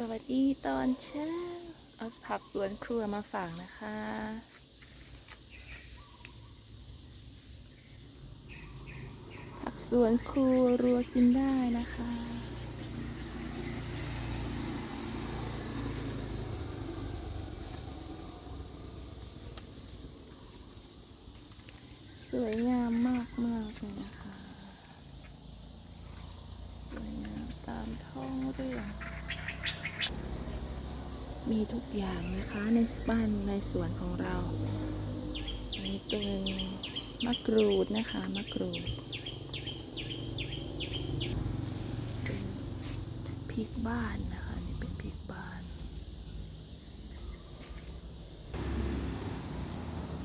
สวัสดีตอนเช้าเอาผักสวนครัวมาฝากนะคะ ผักสวนครัวรัวกินได้นะคะสวยงามมากมากเลยนะคะ สวยงามตามท้องเรื่อง มีทุกอย่างนะคะในบ้านในสวนของเรามีตัวมะกรูดนะคะมะกรูดเป็นพริกบ้านนะคะนี่เป็นพริกบ้าน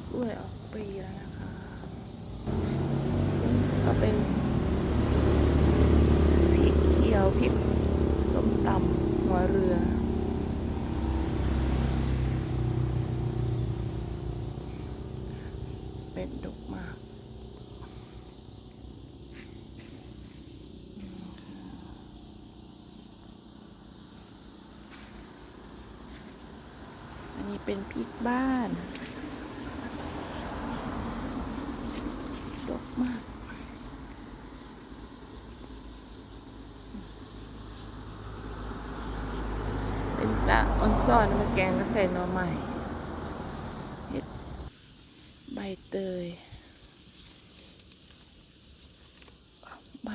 กล้วยออกปีแล้วนะคะซึ่งก็เป็นพริกเขียวพริกส้มตำหัวเรือ เป็นดกมากอันนี้เป็นพริกบ้านดกมากเป็นตาออนซ่อนมาแกงก็ใส่หน่อใหม่ ใบเตย ใบ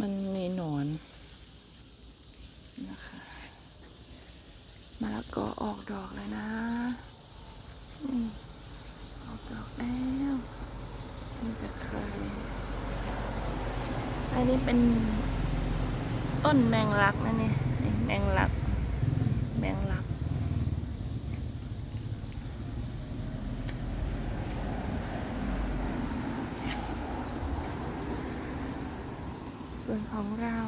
มันมีหนอนนะคะมะละกอออกดอกแล้วนะออกดอกแล้วนี่ตะไคร้อันนี้เป็นต้นแมงลักนะเนี่ยนี่แมงลัก แมงลัก ส่วนของเรา